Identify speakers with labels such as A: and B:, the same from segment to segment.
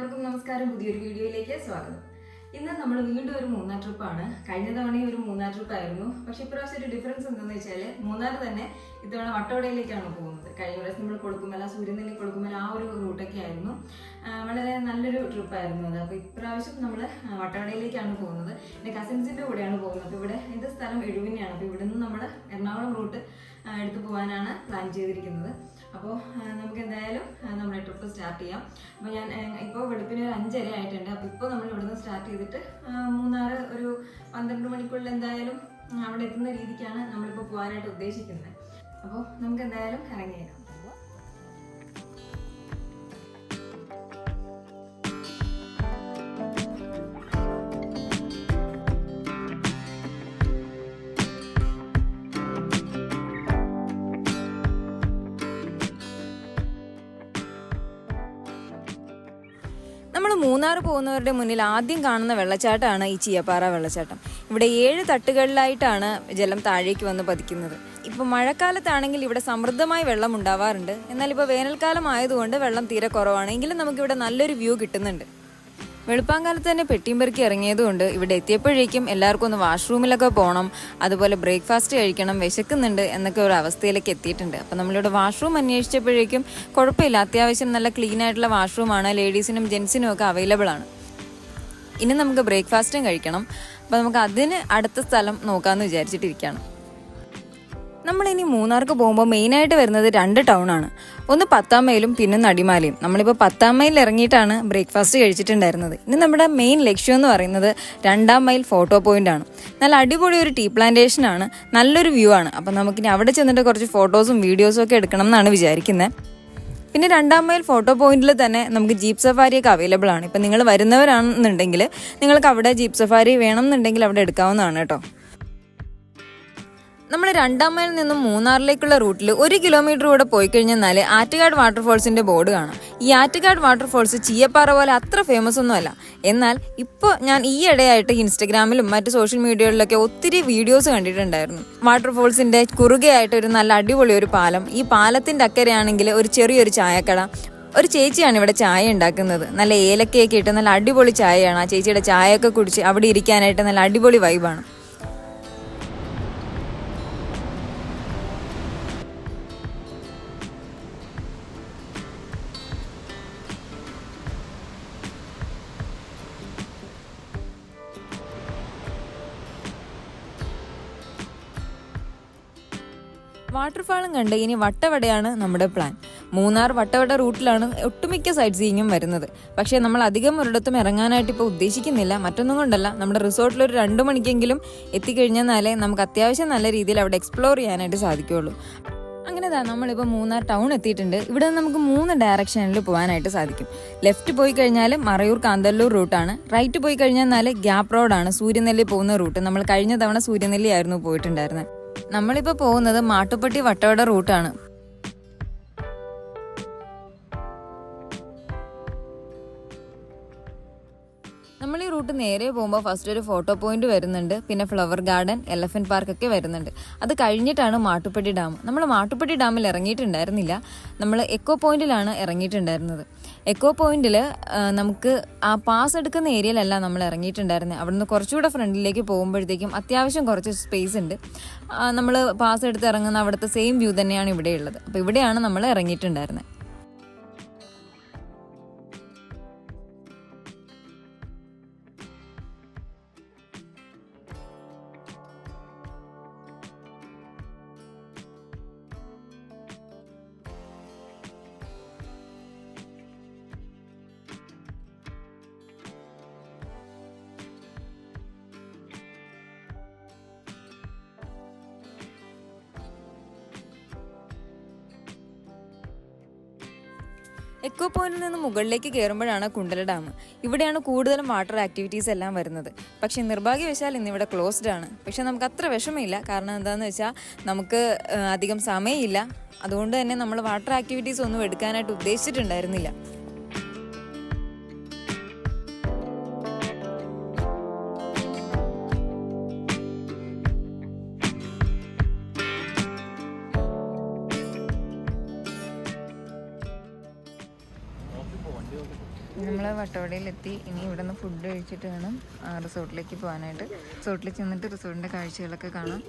A: എല്ലാവർക്കും നമസ്കാരം. പുതിയൊരു വീഡിയോയിലേക്ക് സ്വാഗതം. ഇന്ന് നമ്മൾ വീണ്ടും ഒരു മൂന്നാർ ട്രിപ്പാണ് കഴിഞ്ഞ തവണയും ഒരു മൂന്നാർ ട്രിപ്പ് ആയിരുന്നു. പക്ഷെ ഇപ്രാവശ്യം ഒരു ഡിഫറൻസ് എന്താണെന്ന് വെച്ചാൽ മൂന്നാർ തന്നെ ഇത്തവണ വട്ടവടയിലേക്കാണ് പോകുന്നത്. കഴിഞ്ഞ പ്രാവശ്യം നമ്മൾ കൊടുക്കുമല സൂര്യനെല്ലി കൊടുക്കുമല ആ ഒരു റൂട്ടൊക്കെ ആയിരുന്നു. വളരെ നല്ലൊരു ട്രിപ്പായിരുന്നു അത്. അപ്പോൾ ഇപ്രാവശ്യം നമ്മൾ വട്ടവടയിലേക്കാണ് പോകുന്നത്. എന്റെ കസിൻസിന്റെ കൂടെയാണ് പോകുന്നത്. അപ്പോൾ ഇവിടെ ഇത് സ്ഥലം എഴുവിനെയാണ്. അപ്പോൾ ഇവിടുന്ന് നമ്മൾ എറണാകുളം റൂട്ട് എടുത്തു പോകാനാണ് പ്ലാൻ ചെയ്തിരിക്കുന്നത്. അപ്പോൾ നമുക്ക് എന്തായാലും നമ്മുടെ ട്രിപ്പ് സ്റ്റാർട്ട് ചെയ്യാം. അപ്പോൾ ഞാൻ ഇപ്പോൾ വെളുപ്പിന് ഒരു അഞ്ചര ആയിട്ടുണ്ട് അപ്പോൾ ഇപ്പോൾ നമ്മൾ ഇവിടുന്ന് സ്റ്റാർട്ട് ചെയ്തിട്ട് ആ, മൂന്നാർ ഒരു പന്ത്രണ്ട് മണിക്കുള്ളിൽ എന്തായാലും അവിടെ എത്തുന്ന രീതിക്കാണ് നമ്മളിപ്പോൾ പോകാനായിട്ട് ഉദ്ദേശിക്കുന്നത്. അപ്പോൾ നമുക്ക് എന്തായാലും ഇറങ്ങിയേക്കാം നമ്മൾ മൂന്നാർ പോകുന്നവരുടെ മുന്നിൽ ആദ്യം കാണുന്ന വെള്ളച്ചാട്ടമാണ് ഈ ചീയപ്പാറ വെള്ളച്ചാട്ടം. ഇവിടെ ഏഴ് തട്ടുകളിലായിട്ടാണ് ജലം താഴേക്ക് വന്ന് പതിക്കുന്നത്. ഇപ്പോൾ മഴക്കാലത്താണെങ്കിൽ ഇവിടെ സമൃദ്ധമായി വെള്ളം ഉണ്ടാവാറുണ്ട്. എന്നാൽ ഇപ്പോൾ വേനൽക്കാലം ആയതുകൊണ്ട് വെള്ളം തീരെ കുറവാണ്. എങ്കിലും നമുക്കിവിടെ നല്ലൊരു വ്യൂ കിട്ടുന്നുണ്ട്. വെളുപ്പാങ്കാലത്ത് തന്നെ പെട്ടിയും പെറുക്കി ഇറങ്ങിയതുകൊണ്ട് ഇവിടെ എത്തിയപ്പോഴേക്കും എല്ലാവർക്കും ഒന്ന് വാഷ്റൂമിലൊക്കെ പോകണം അതുപോലെ ബ്രേക്ക്ഫാസ്റ്റ് കഴിക്കണം വിശക്കുന്നുണ്ട് എന്നൊക്കെ ഒരു അവസ്ഥയിലേക്ക് എത്തിയിട്ടുണ്ട്. അപ്പം നമ്മളിവിടെ വാഷ്റൂം അന്വേഷിച്ചപ്പോഴേക്കും കുഴപ്പമില്ല. അത്യാവശ്യം നല്ല ക്ലീൻ ആയിട്ടുള്ള വാഷ്റൂമാണ് ലേഡീസിനും ജെൻസിനും ഒക്കെ അവൈലബിൾ ആണ്. ഇനി നമുക്ക് ബ്രേക്ക്ഫാസ്റ്റും കഴിക്കണം. അപ്പോൾ നമുക്ക് അതിന് അടുത്ത സ്ഥലം നോക്കാമെന്ന് വിചാരിച്ചിട്ടിരിക്കുകയാണ്. നമ്മളിനി മൂന്നാർക്ക് പോകുമ്പോൾ മെയിനായിട്ട് വരുന്നത് രണ്ട് ടൗൺ ആണ്. ഒന്ന് പത്താം മൈലും പിന്നെ നടിമാലയും. നമ്മളിപ്പോൾ പത്താം മൈലിൽ ഇറങ്ങിയിട്ടാണ് ബ്രേക്ക്ഫാസ്റ്റ് കഴിച്ചിട്ടുണ്ടായിരുന്നത്. ഇനി നമ്മുടെ മെയിൻ ലക്ഷ്യം എന്ന് പറയുന്നത് രണ്ടാം മൈൽ ഫോട്ടോ പോയിന്റ് ആണ്. നല്ല അടിപൊളി ഒരു ടീ പ്ലാന്റേഷൻ ആണ്. നല്ലൊരു വ്യൂ ആണ്. അപ്പം നമുക്കിനി അവിടെ ചെന്നിട്ട് കുറച്ച് ഫോട്ടോസും വീഡിയോസും ഒക്കെ എടുക്കണം എന്നാണ് വിചാരിക്കുന്നത് പിന്നെ രണ്ടാം മൈൽ ഫോട്ടോ പോയിന്റിൽ തന്നെ നമുക്ക് ജീപ്പ് സഫാരിയൊക്കെ അവൈലബിൾ ആണ്. ഇപ്പം നിങ്ങൾ വരുന്നവരാണെന്നുണ്ടെങ്കിൽ നിങ്ങൾക്ക് അവിടെ ജീപ്പ് സഫാരി വേണം എന്നുണ്ടെങ്കിൽ അവിടെ എടുക്കാവുന്നതാണ് കേട്ടോ. നമ്മൾ രണ്ടാം മൈലിൽ നിന്നും മൂന്നാറിലേക്കുള്ള റൂട്ടിൽ ഒരു കിലോമീറ്റർ കൂടെ പോയി കഴിഞ്ഞാൽ ആറ്റുകാട് വാട്ടർഫോൾസിന്റെ ബോർഡ് കാണാം. ഈ ആറ്റുകാട് വാട്ടർഫോൾസ് ചീയപ്പാറ പോലെ അത്ര ഫേമസ് ഒന്നുമല്ല. എന്നാൽ ഇപ്പോൾ ഞാൻ ഈ ഇടയായിട്ട് ഇൻസ്റ്റഗ്രാമിലും മറ്റ് സോഷ്യൽ മീഡിയകളിലൊക്കെ ഒത്തിരി വീഡിയോസ് കണ്ടിട്ടുണ്ടായിരുന്നു. വാട്ടർഫോൾസിന്റെ കുറുകയായിട്ട് ഒരു നല്ല അടിപൊളി ഒരു പാലം. ഈ പാലത്തിന്റെ അക്കരയാണെങ്കിൽ ഒരു ചെറിയൊരു ചായക്കട. ഒരു ചേച്ചിയാണ് ഇവിടെ ചായ ഉണ്ടാക്കുന്നത്. നല്ല ഏലക്കയൊക്കെ ഇട്ട് നല്ല അടിപൊളി ചായയാണ്. ആ ചേച്ചിയുടെ ചായയൊക്കെ കുടിച്ച് അവിടെ ഇരിക്കാനായിട്ട് നല്ല അടിപൊളി വൈബാണ് വാട്ടർഫാളും കണ്ട് ഇനി വട്ടവടയാണ് നമ്മുടെ പ്ലാൻ. മൂന്നാർ വട്ടവട റൂട്ടിലാണ് ഒട്ടുമിക്ക സൈറ്റ് സീയിങ്ങും വരുന്നത്. പക്ഷേ നമ്മൾ അധികം ഒരിടത്തും ഇറങ്ങാനായിട്ട് ഇപ്പോൾ ഉദ്ദേശിക്കുന്നില്ല. മറ്റൊന്നും കൊണ്ടല്ല. നമ്മുടെ റിസോർട്ടിൽ ഒരു രണ്ട് മണിക്കെങ്കിലും എത്തിക്കഴിഞ്ഞാലേ നമുക്ക് അത്യാവശ്യം നല്ല രീതിയിൽ അവിടെ എക്സ്പ്ലോർ ചെയ്യാനായിട്ട് സാധിക്കുകയുള്ളൂ അങ്ങനെ ദാ നമ്മളിപ്പോൾ മൂന്നാർ ടൗൺ എത്തിയിട്ടുണ്ട്. ഇവിടെ നമുക്ക് മൂന്ന് ഡയറക്ഷനിൽ പോകാനായിട്ട് സാധിക്കും. ലെഫ്റ്റ് പോയി കഴിഞ്ഞാൽ മറയൂർ കാന്തല്ലൂർ റൂട്ടാണ് റൈറ്റ് പോയി കഴിഞ്ഞാൽ ഗ്യാപ്പ് റോഡാണ് സൂര്യനെല്ലി പോകുന്ന റൂട്ട്. നമ്മൾ കഴിഞ്ഞ തവണ സൂര്യനെല്ലി ആയിരുന്നു പോയിട്ടുണ്ടായിരുന്നത് നമ്മളിപ്പോൾ പോകുന്നത് മാട്ടുപ്പെട്ടി വട്ടവട റൂട്ടാണ്. നമ്മൾ ഈ റൂട്ട് നേരെ പോകുമ്പോൾ ഫസ്റ്റ് ഒരു ഫോട്ടോ പോയിന്റ് വരുന്നുണ്ട് പിന്നെ ഫ്ലവർ ഗാർഡൻ എലഫന്റ് പാർക്ക് ഒക്കെ വരുന്നുണ്ട്. അത് കഴിഞ്ഞിട്ടാണ് മാട്ടുപ്പെട്ടി ഡാം. നമ്മൾ മാട്ടുപ്പെട്ടി ഡാമിൽ ഇറങ്ങിയിട്ടുണ്ടായിരുന്നില്ല. നമ്മൾ എക്കോ പോയിന്റിലാണ് ഇറങ്ങിയിട്ടുണ്ടായിരുന്നത്. എക്കോ പോയിന്റിൽ നമുക്ക് ആ പാസ് എടുക്കുന്ന ഏരിയയിലല്ല നമ്മൾ ഇറങ്ങിയിട്ടുണ്ടായിരുന്നത് അവിടുന്ന് കുറച്ചുകൂടെ ഫ്രണ്ടിലേക്ക് പോകുമ്പോഴത്തേക്കും അത്യാവശ്യം കുറച്ച് സ്പേസ് ഉണ്ട്. നമ്മൾ പാസ് എടുത്ത് ഇറങ്ങുന്ന അവിടുത്തെ സെയിം വ്യൂ തന്നെയാണ് ഇവിടെയുള്ളത്. അപ്പോൾ ഇവിടെയാണ് നമ്മൾ ഇറങ്ങിയിട്ടുണ്ടായിരുന്നത് എക്കോ പോയിന്റിൽ നിന്ന് മുകളിലേക്ക് കയറുമ്പോഴാണ് കുണ്ടല ഡാം. ഇവിടെയാണ് കൂടുതലും വാട്ടർ ആക്ടിവിറ്റീസ് എല്ലാം വരുന്നത്. പക്ഷേ നിർഭാഗ്യവശാൽ ഇന്നിവിടെ ക്ലോസ്ഡ് ആണ്. പക്ഷേ നമുക്ക് അത്ര വിഷമമില്ല. കാരണം എന്താണെന്ന് വെച്ചാൽ നമുക്ക് അധികം സമയമില്ല. അതുകൊണ്ട് തന്നെ നമ്മൾ വാട്ടർ ആക്ടിവിറ്റീസ് ഒന്നും എടുക്കാനായിട്ട് ഉദ്ദേശിച്ചിട്ടുണ്ടായിരുന്നില്ല. നമ്മൾ വട്ടവടയിലെത്തി. ഇനി ഇവിടെ നിന്ന് ഫുഡ് കഴിച്ചിട്ട് വേണം റിസോർട്ടിലേക്ക് പോകാനായിട്ട്. റിസോർട്ടിൽ ചെന്നിട്ട് റിസോർട്ടിന്റെ കാഴ്ചകളൊക്കെ കാണാം.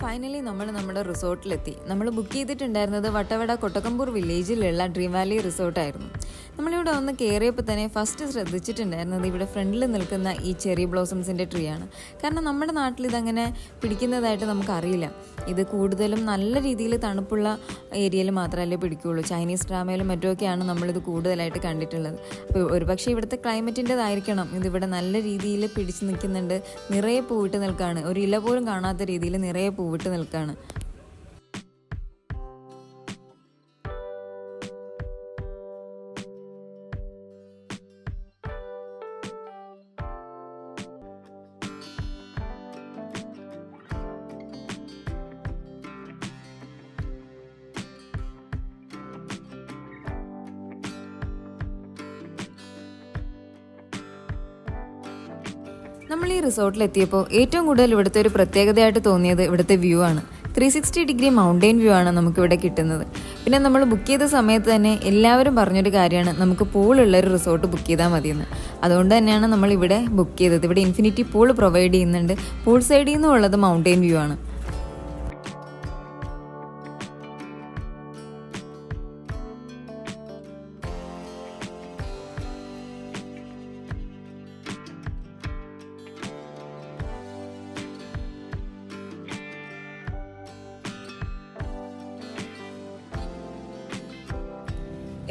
A: ഫൈനലി നമ്മൾ നമ്മുടെ റിസോർട്ടിലെത്തി നമ്മൾ ബുക്ക് ചെയ്തിട്ടുണ്ടായിരുന്നത് വട്ടവട കൊട്ടക്കമ്പൂർ വില്ലേജിലുള്ള ഡ്രീം വാലി റിസോർട്ടായിരുന്നു നമ്മളിവിടെ വന്ന് കയറിയപ്പോൾ തന്നെ ഫസ്റ്റ് ശ്രദ്ധിച്ചിട്ടുണ്ടായിരുന്നത് ഇവിടെ ഫ്രണ്ടിൽ നിൽക്കുന്ന ഈ ചെറി ബ്ലോസംസിന്റെ ട്രീ ആണ് കാരണം നമ്മുടെ നാട്ടിൽ ഇതങ്ങനെ പിടിക്കുന്നതായിട്ട് നമുക്കറിയില്ല. ഇത് കൂടുതലും നല്ല രീതിയിൽ തണുപ്പുള്ള ഏരിയയിൽ മാത്രമല്ലേ പിടിക്കുകയുള്ളൂ ചൈനീസ് ഡ്രാമയിലും മറ്റുമൊക്കെയാണ് നമ്മളിത് കൂടുതലായിട്ട് കണ്ടിട്ടുള്ളത്. അപ്പോൾ ഒരുപക്ഷെ ഇവിടുത്തെ ക്ലൈമറ്റിന്റെതായിരിക്കണം ഇതിവിടെ നല്ല രീതിയിൽ പിടിച്ചു നിൽക്കുന്നുണ്ട്. നിറയെ പൂവിട്ട് നിൽക്കുകയാണ് ഒരു ഇല പോലും കാണാത്ത രീതിയിൽ നിറയെ പൂവിട്ട് നിൽക്കുകയാണ് നമ്മൾ ഈ റിസോർട്ടിൽ എത്തിയപ്പോൾ ഏറ്റവും കൂടുതൽ ഇവിടുത്തെ ഒരു പ്രത്യേകതയായിട്ട് തോന്നിയത് ഇവിടുത്തെ വ്യൂ ആണ്. Three sixty degree mountain view ആണ് നമുക്കിവിടെ കിട്ടുന്നത്. പിന്നെ നമ്മൾ ബുക്ക് ചെയ്ത സമയത്ത് തന്നെ എല്ലാവരും പറഞ്ഞൊരു കാര്യമാണ് നമുക്ക് പൂളുള്ള ഒരു റിസോർട്ട് ബുക്ക് ചെയ്താൽ മതിയെന്ന്. അതുകൊണ്ട് തന്നെയാണ് നമ്മൾ ഇവിടെ ബുക്ക് ചെയ്തത്. ഇവിടെ ഇൻഫിനിറ്റി പൂൾ പ്രൊവൈഡ് ചെയ്യുന്നുണ്ട്. പൂൾ സൈഡിൽ നിന്നും ഉള്ളത് മൗണ്ടെയിൻ വ്യൂ ആണ്.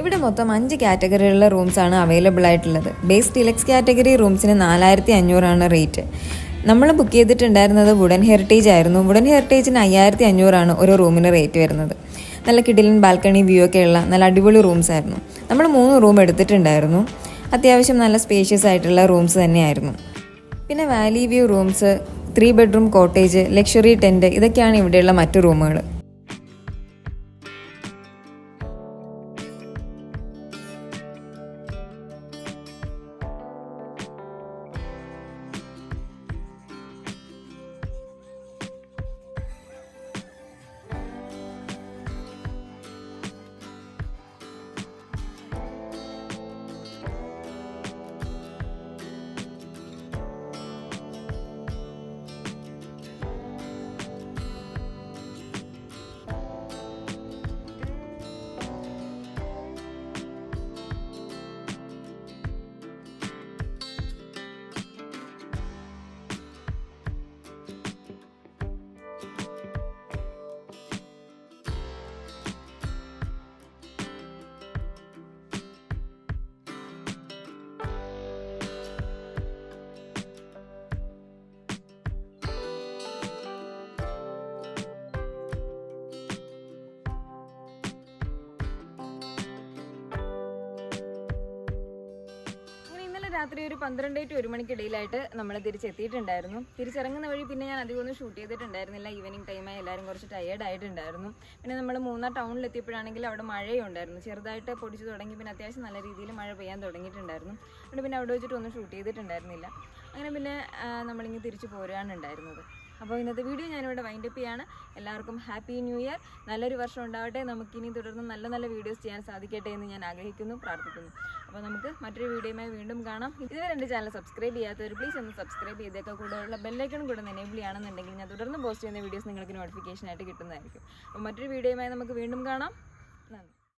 A: ഇവിടെ മൊത്തം അഞ്ച് കാറ്റഗറിയിലുള്ള ആണ് അവൈലബിൾ ആയിട്ടുള്ളത്. ബേസ് ഡിലക്സ് കാറ്റഗറി റൂംസിന് നാലായിരത്തി അഞ്ഞൂറാണ് റേറ്റ് നമ്മൾ ബുക്ക് ചെയ്തിട്ടുണ്ടായിരുന്നത് വുഡൻ ഹെറിറ്റേജ് ആയിരുന്നു. വുഡൻ ഹെറിറ്റേജിന് അയ്യായിരത്തി അഞ്ഞൂറാണ് ഒരു റൂമിന് റേറ്റ് വരുന്നത്. നല്ല കിഡിലിൻ ബാൽക്കണി വ്യൂ ഒക്കെ ഉള്ള നല്ല അടിപൊളി റൂംസ് ആയിരുന്നു. നമ്മൾ മൂന്ന് റൂം എടുത്തിട്ടുണ്ടായിരുന്നു. അത്യാവശ്യം നല്ല സ്പേഷ്യസ് ആയിട്ടുള്ള റൂംസ് തന്നെയായിരുന്നു. പിന്നെ valley view rooms three bedroom cottage luxury tent ഇതൊക്കെയാണ് ഇവിടെയുള്ള മറ്റു റൂമുകൾ രാത്രി ഒരു പന്ത്രണ്ട് ടു ഒരു മണിക്കിടയിലായിട്ട് നമ്മൾ തിരിച്ചെത്തിയിട്ടുണ്ടായിരുന്നു. തിരിച്ചിറങ്ങുന്ന വഴി പിന്നെ ഞാൻ അധികം ഒന്നും ഷൂട്ട് ചെയ്തിട്ടുണ്ടായിരുന്നില്ല. ഈവനിങ് ടൈമായി എല്ലാവരും കുറച്ച് ടയേർഡ് ആയിട്ടുണ്ടായിരുന്നു. പിന്നെ നമ്മൾ മൂന്നാർ ടൗണിൽ എത്തിയപ്പോഴാണെങ്കിൽ അവിടെ മഴയുണ്ടായിരുന്നു. ചെറുതായിട്ട് പൊടിച്ചു തുടങ്ങി പിന്നെ അത്യാവശ്യം നല്ല രീതിയിൽ മഴ പെയ്യാൻ തുടങ്ങിയിട്ടുണ്ടായിരുന്നു. അതുകൊണ്ട് പിന്നെ അവിടെ വെച്ചിട്ടൊന്നും ഷൂട്ട് ചെയ്തിട്ടുണ്ടായിരുന്നില്ല. അങ്ങനെ പിന്നെ നമ്മളിങ്ങനെ നമ്മളിങ്ങ് തിരിച്ചു പോരുകയാണ് ഉണ്ടായിരുന്നത് അപ്പോൾ ഇന്നത്തെ വീഡിയോ ഞാനിവിടെ വൈൻഡപ്പ് ചെയ്യാണ്. എല്ലാവർക്കും ഹാപ്പി ന്യൂ ഇയർ നല്ലൊരു വർഷം ഉണ്ടാവട്ടെ. നമുക്കിനി തുടർന്ന് നല്ല നല്ല വീഡിയോസ് ചെയ്യാൻ സാധിക്കട്ടെ എന്ന് ഞാൻ ആഗ്രഹിക്കുന്നു പ്രാർത്ഥിക്കുന്നു. അപ്പോൾ നമുക്ക് മറ്റൊരു വീഡിയോയുമായി വീണ്ടും കാണാം. ഇതുവരെ എന്റെ ചാനൽ സബ്സ്ക്രൈബ് ചെയ്യാത്തവർ പ്ലീസ് ഒന്ന് സബ്സ്ക്രൈബ് ചെയ്തേക്കുക കൂടെയുള്ള ബെല്ലൈക്കൺ കൂടെ എനേബിൾ ചെയ്യുകയാണെന്നുണ്ടെങ്കിൽ ഞാൻ തുടർന്ന് പോസ്റ്റ് ചെയ്യുന്ന വീഡിയോസ് നിങ്ങൾക്ക് നോട്ടിഫിക്കേഷൻ ആയിട്ട് കിട്ടുന്നതായിരിക്കും. അപ്പോൾ മറ്റൊരു വീഡിയോയുമായി നമുക്ക് വീണ്ടും കാണാം. നന്ദി.